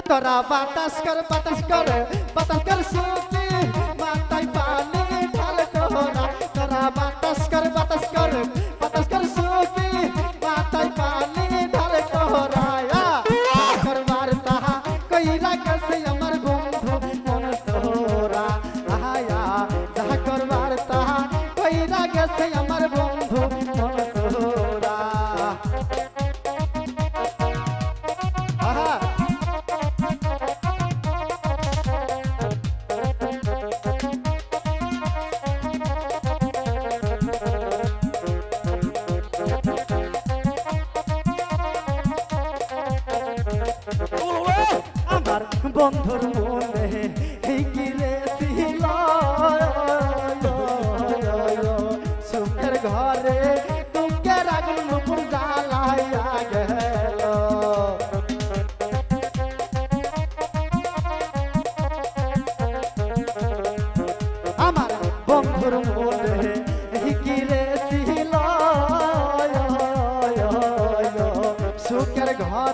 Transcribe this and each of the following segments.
তোরা বাতাস কর বাতাস কর বাতাস কর সুতি বন্ধুর মনে, এই গিরে সুখের ঘরে দুঃখের আগুন মুকুর জ্বালাইয়া গেল আমার বন্ধুর মনে সুখের ঘরে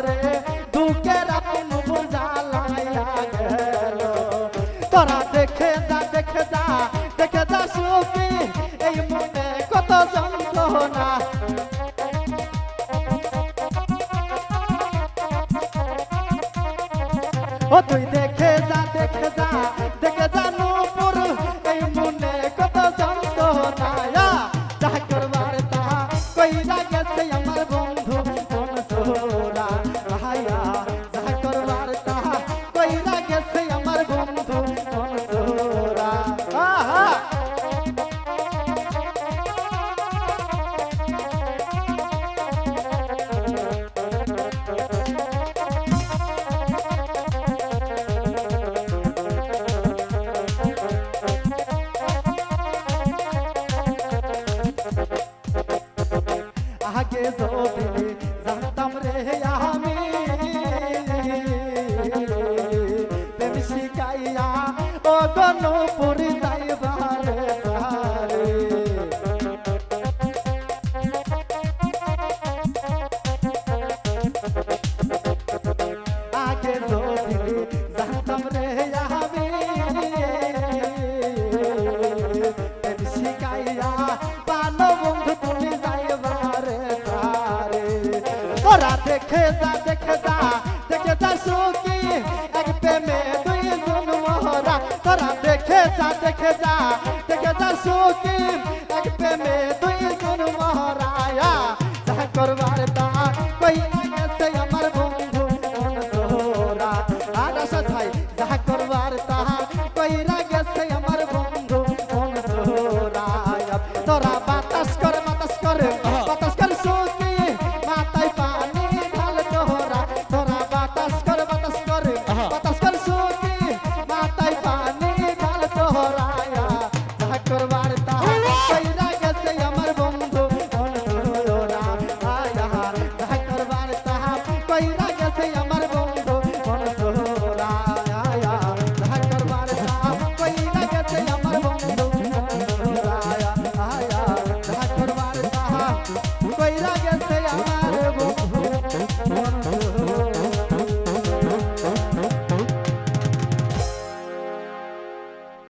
তোরা দেখে যা দেখে যা দেখে যা সুখী। এই মনে কত যন্ত্রণা। ও তুই দেখে যা দেখে যা দেখে যা নূপুর। এই মনে কত যন্ত্রণা। যা করবার তা কইরা গেছে আগে যদি জানতাম রে আমি। প্রেম শিকাইয়া ও গণপুরি দেখে যা দেখে যা দেখে যা সুখী এক প্রেমে দুই জন মহরা তোরা দেখে যা দেখে যা দেখে যা সুখী তোর